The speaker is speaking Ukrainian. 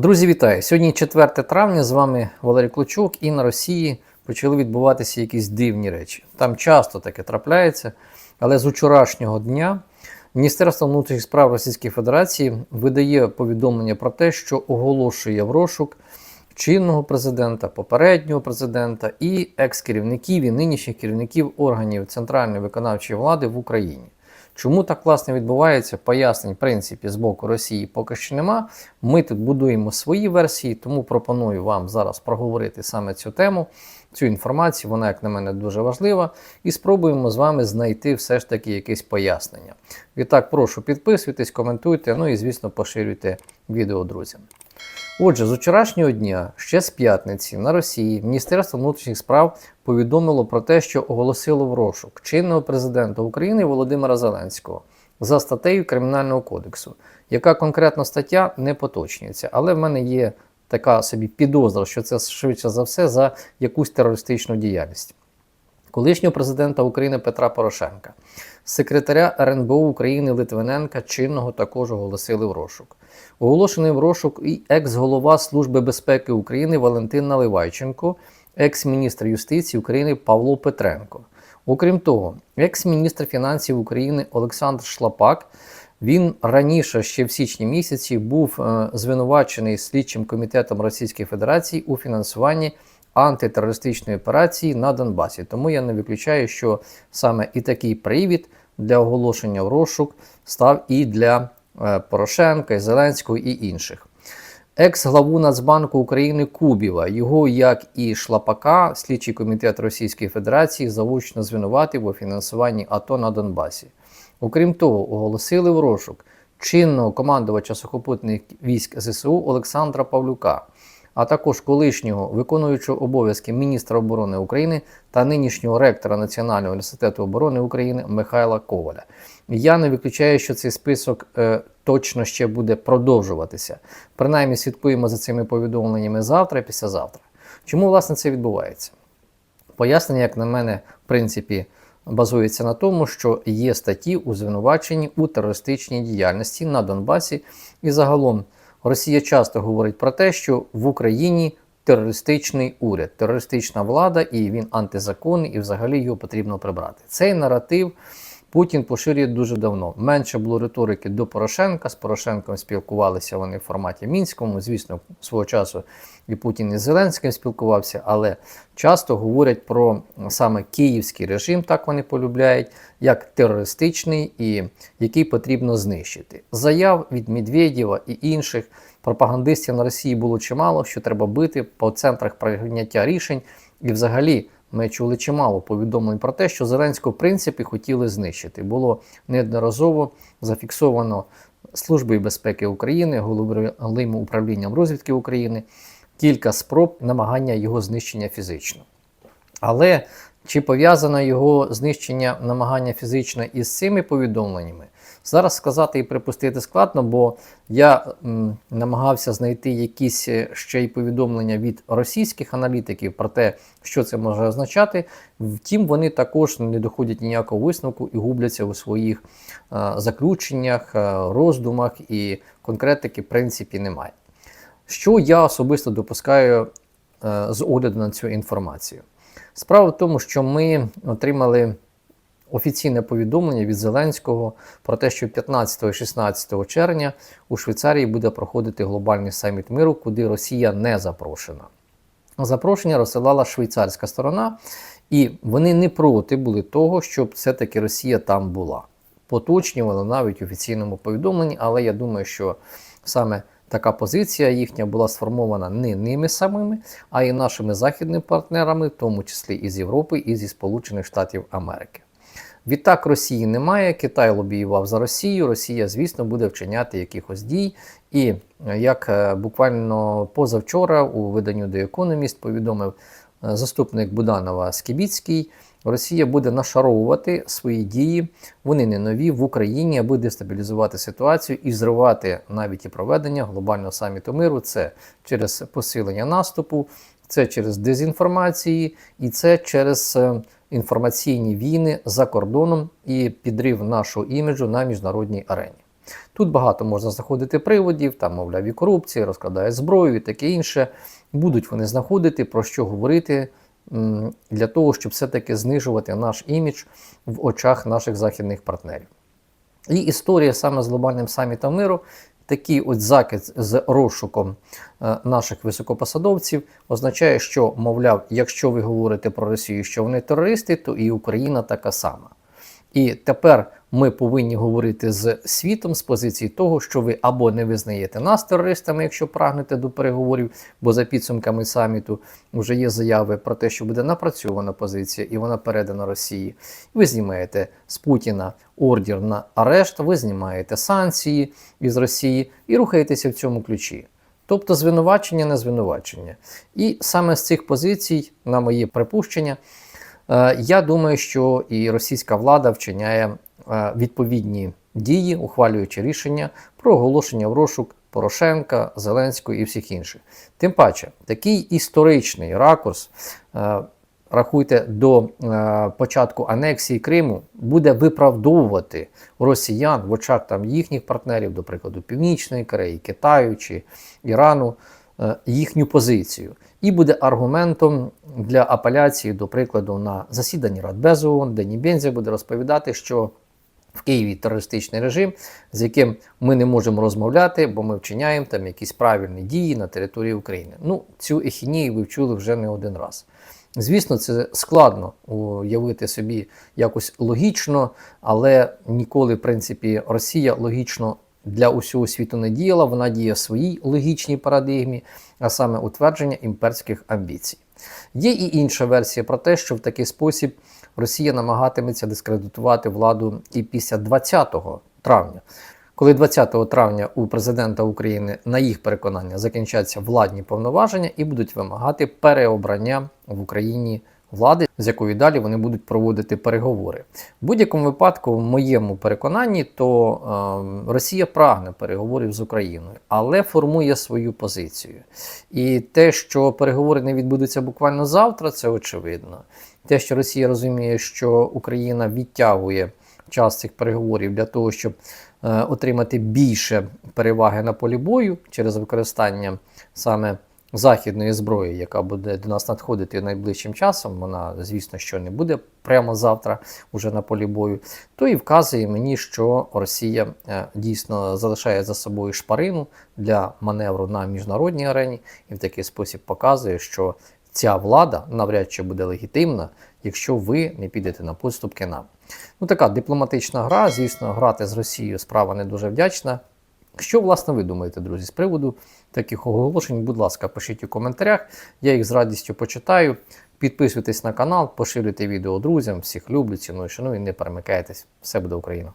Друзі, вітаю! Сьогодні 4 травня. З вами Валерій Клочук, і на Росії почали відбуватися якісь дивні речі. Там часто таке трапляється, але з вчорашнього дня Міністерство внутрішніх справ Російської Федерації видає повідомлення про те, що оголошує в розшук чинного президента, попереднього президента і екс-керівників і нинішніх керівників органів центральної виконавчої влади в Україні. Чому так власне відбувається? Пояснень, в принципі, з боку Росії поки що нема. Ми тут будуємо свої версії, тому пропоную вам зараз проговорити саме цю тему, цю інформацію. Вона, як на мене, дуже важлива. І спробуємо з вами знайти все ж таки якесь пояснення. Відтак, прошу підписуйтесь, коментуйте, ну і, звісно, поширюйте відео друзям. Отже, з вчорашнього дня, ще з п'ятниці, на Росії Міністерство внутрішніх справ повідомило про те, що оголосило в розшук чинного президента України Володимира Зеленського за статтею Кримінального кодексу, яка конкретно стаття не поточнюється. Але в мене є така собі підозра, що це швидше за все за якусь терористичну діяльність. Колишнього президента України Петра Порошенка, секретаря РНБО України Литвиненка чинного також оголосили в розшук. Оголошений в розшук і екс-голова Служби безпеки України Валентин Наливайченко, екс-міністр юстиції України Павло Петренко. Окрім того, екс-міністр фінансів України Олександр Шлапак. Він раніше, ще в січні місяці, був е, звинувачений слідчим комітетом Російської Федерації у фінансуванні антитерористичної операції на Донбасі. Тому я не виключаю, що саме і такий привід для оголошення в розшук став і для е, Порошенка, Зеленського, і інших. Екс-главу Нацбанку України Кубіва, його, як і Шлапака, слідчий комітет Російської Федерації заочно звинуватив у фінансуванні АТО на Донбасі. Окрім того, оголосили в розшук чинного командувача сухопутних військ ЗСУ Олександра Павлюка, а також колишнього виконуючого обов'язки міністра оборони України та нинішнього ректора Національного університету оборони України Михайла Коваля. Я не виключаю, що цей список е, точно ще буде продовжуватися. Принаймні слідкуємо за цими повідомленнями завтра і післязавтра. Чому власне це відбувається? Пояснення, як на мене, в принципі, базується на тому, що є статті у звинуваченні у терористичній діяльності на Донбасі, і загалом Росія часто говорить про те, що в Україні терористичний уряд, терористична влада, і він антизаконний, і взагалі його потрібно прибрати. Цей наратив. Путін поширює дуже давно. Менше було риторики до Порошенка. З Порошенком спілкувалися вони в форматі мінському. Звісно, свого часу і Путін із Зеленським спілкувався, але часто говорять про саме київський режим, так вони полюбляють, як терористичний і який потрібно знищити. Заяв від Медведєва і інших пропагандистів на Росії було чимало, що треба бити по центрах прийняття рішень і взагалі. Ми чули чимало повідомлень про те, що Зеленського в принципі хотіли знищити. Було неодноразово зафіксовано Службою безпеки України, головним управлінням розвідки України кілька спроб намагання його знищення фізично. Але чи пов'язане його знищення намагання фізично із цими повідомленнями? Зараз сказати і припустити складно, бо я м, намагався знайти якісь е, ще й повідомлення від російських аналітиків про те, що це може означати. Втім, вони також не доходять ніякого висновку і губляться у своїх е, заключеннях, е, роздумах, і конкретики, в принципі, немає. Що я особисто допускаю е, з огляду на цю інформацію? Справа в тому, що ми отримали офіційне повідомлення від Зеленського про те, що 15 і 16 червня у Швейцарії буде проходити глобальний саміт миру, куди Росія не запрошена. Запрошення розсилала швейцарська сторона, і вони не проти були того, щоб все-таки Росія там була. Поточнювали навіть в офіційному повідомленні, але я думаю, що саме така позиція їхня була сформована не ними самими, а й нашими західними партнерами, в тому числі і з Європи, і зі Сполучених Штатів Америки. Відтак Росії немає, Китай лобіював за Росію. Росія, звісно, буде вчиняти якихось дій. І як е, буквально позавчора у виданню The Economist повідомив е, заступник Буданова Скібіцький, Росія буде нашаровувати свої дії, вони не нові в Україні, аби дестабілізувати ситуацію і зривати навіть і проведення глобального саміту миру. Це через посилення наступу, це через дезінформації і це через е, інформаційні війни за кордоном і підрив нашого іміджу на міжнародній арені. Тут багато можна знаходити приводів, там, мовляв, і корупція, розкладає зброю і таке інше. Будуть вони знаходити, про що говорити для того, щоб все-таки знижувати наш імідж в очах наших західних партнерів. І історія саме з глобальним самітом миру, такий от закид з розшуком е, наших високопосадовців означає, що, мовляв, якщо ви говорите про Росію, що вони терористи, то і Україна така сама. І тепер ми повинні говорити з світом з позиції того, що ви або не визнаєте нас терористами, якщо прагнете до переговорів, бо за підсумками саміту вже є заяви про те, що буде напрацьована позиція і вона передана Росії. Ви знімаєте з Путіна ордер на арешт, ви знімаєте санкції із Росії і рухаєтеся в цьому ключі. Тобто звинувачення на звинувачення. І саме з цих позицій, на моє припущення, Я думаю, що і російська влада вчиняє е, відповідні дії, ухвалюючи рішення про оголошення в розшук Порошенка, Зеленського і всіх інших. Тим паче, такий історичний ракурс, е, рахуйте, до е, початку анексії Криму буде виправдовувати росіян в очах там їхніх партнерів, до прикладу, Північної Кореї, Китаю чи Ірану, е, їхню позицію. І буде аргументом для апеляції, до прикладу, на засіданні Радбезу де Нібензя буде розповідати, що в Києві терористичний режим, з яким ми не можемо розмовляти, бо ми вчиняємо там якісь правильні дії на території України. Ну, цю ехінію ви вчули вже не один раз. Звісно, це складно уявити собі якось логічно, але ніколи, в принципі, Росія логічно для усього світу не діяла. Вона діє в своїй логічній парадигмі, а саме утвердження імперських амбіцій. Є і інша версія про те, що в такий спосіб Росія намагатиметься дискредитувати владу і після 20 травня. Коли 20 травня у президента України, на їх переконання, закінчаться владні повноваження і будуть вимагати переобрання в Україні влади, з якою далі вони будуть проводити переговори. В будь-якому випадку, в моєму переконанні, то е, Росія прагне переговорів з Україною, але формує свою позицію. І те, що переговори не відбудуться буквально завтра, це очевидно. Те, що Росія розуміє, що Україна відтягує час цих переговорів для того, щоб е, отримати більше переваги на полі бою через використання саме західної зброї, яка буде до нас надходити найближчим часом. Вона, звісно, що не буде прямо завтра, уже на полі бою. То і вказує мені, що Росія е, дійсно залишає за собою шпарину для маневру на міжнародній арені, і в такий спосіб показує, що ця влада навряд чи буде легітимна, якщо ви не підете на поступки нам. Ну, така дипломатична гра, звісно, грати з Росією справа не дуже вдячна. Що, власне, ви думаєте, друзі, з приводу таких оголошень? Будь ласка, пишіть у коментарях, я їх з радістю почитаю. Підписуйтесь на канал, поширюйте відео друзям, всіх люблю, ціную, шаную, не перемикайтесь. Все буде Україна!